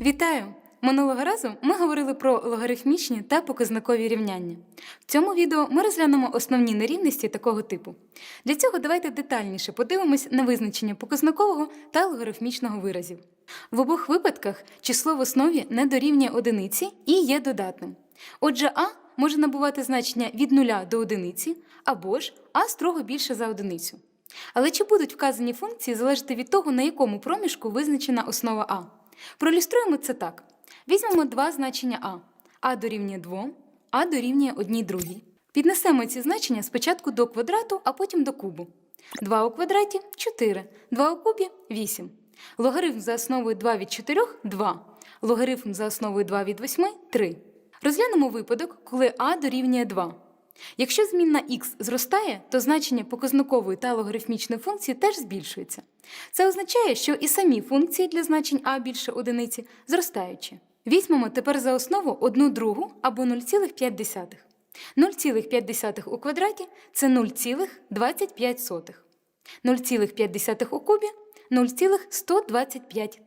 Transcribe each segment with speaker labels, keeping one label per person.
Speaker 1: Вітаю! Минулого разу ми говорили про логарифмічні та показникові рівняння. В цьому відео ми розглянемо основні нерівності такого типу. Для цього давайте детальніше подивимось на визначення показникового та логарифмічного виразів. В обох випадках число в основі не дорівнює одиниці і є додатним. Отже, а може набувати значення від 0 до одиниці, або ж а строго більше за одиницю. Але чи будуть вказані функції залежати від того, на якому проміжку визначена основа а? Проілюструємо це так. Візьмемо два значення а. а дорівнює 2, а дорівнює 1 другій. Піднесемо ці значення спочатку до квадрату, а потім до кубу. 2 у квадраті 4, 2 у кубі 8. Логарифм за основою 2 від 4 – 2. Логарифм за основою 2 від 8 – 3. Розглянемо випадок, коли а дорівнює 2. Якщо змінна х зростає, то значення показникової та логарифмічної функції теж збільшується. Це означає, що і самі функції для значень а більше одиниці зростаючі. Візьмемо тепер за основу 1 другу або 0,5. 0,5 у квадраті це 0,25. 0,5 у кубі 0,125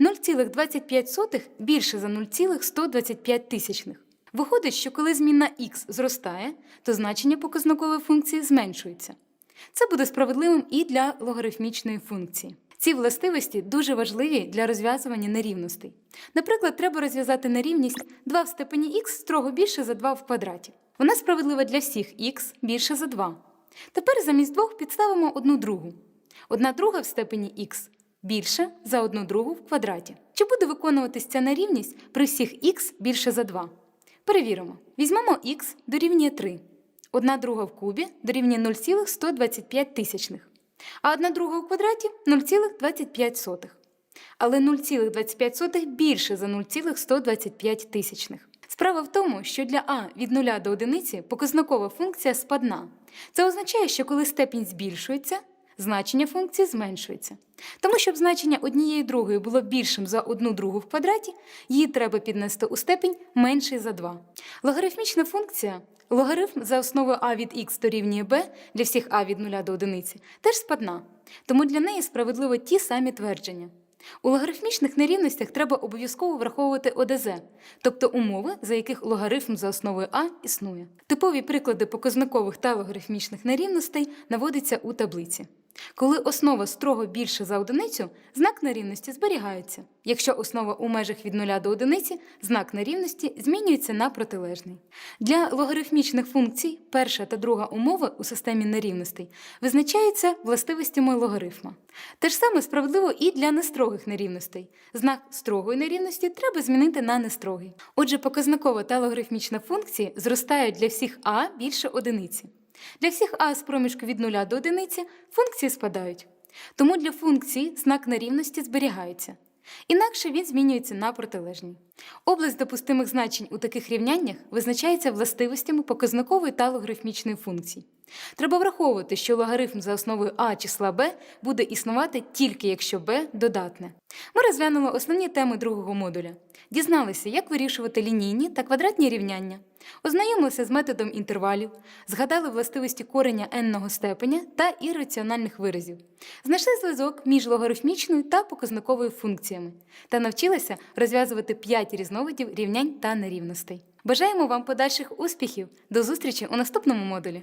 Speaker 1: 0,25 більше за 0,125 тисячних. Виходить, що коли змінна х зростає, то значення показникової функції зменшується. Це буде справедливим і для логарифмічної функції. Ці властивості дуже важливі для розв'язування нерівностей. Наприклад, треба розв'язати нерівність 2 в степені х строго більше за 2 в квадраті. Вона справедлива для всіх х більше за 2. Тепер замість двох підставимо одну другу. Одна друга в степені х більше за одну другу в квадраті. Чи буде виконуватись ця нерівність при всіх х більше за 2? Перевіримо. Візьмемо х дорівнює 3. Одна друга в кубі дорівнює 0,125 тисячних, а одна друга у квадраті 0,25. Але 0,25 більше за 0,125 тисячних. Справа в тому, що для а від 0 до 1 показникова функція спадна. Це означає, що коли степінь збільшується, значення функції зменшується. Тому, щоб значення однієї другої було більшим за одну другу в квадраті, її треба піднести у степінь менший за 2. Логарифмічна функція логарифм за основою а від х дорівнює b для всіх а від 0 до 1 теж спадна, тому для неї справедливо ті самі твердження. У логарифмічних нерівностях треба обов'язково враховувати ОДЗ, тобто умови, за яких логарифм за основою А існує. Типові приклади показникових та логарифмічних нерівностей наводяться у таблиці. Коли основа строго більше за одиницю, знак нерівності зберігається. Якщо основа у межах від 0 до 1, знак нерівності змінюється на протилежний. Для логарифмічних функцій перша та друга умови у системі нерівностей визначаються властивостями логарифма. Те ж саме справедливо і для нестрогих нерівностей. Знак строгої нерівності треба змінити на нестрогий. Отже, показникова та логарифмічна функції зростають для всіх а більше одиниці. Для всіх а з проміжку від 0 до 1 функції спадають. Тому для функції знак нерівності зберігається. Інакше він змінюється на протилежній. Область допустимих значень у таких рівняннях визначається властивостями показникової та логарифмічної функцій. Треба враховувати, що логарифм за основою а числа b буде існувати тільки якщо b додатне. Ми розглянули основні теми другого модуля. Дізналися, як вирішувати лінійні та квадратні рівняння, ознайомилися з методом інтервалів, згадали властивості кореня n-ного степеня та ірраціональних виразів, знайшли зв'язок між логарифмічною та показниковою функціями та навчилися розв'язувати 5 різновидів рівнянь та нерівностей. Бажаємо вам подальших успіхів! До зустрічі у наступному модулі!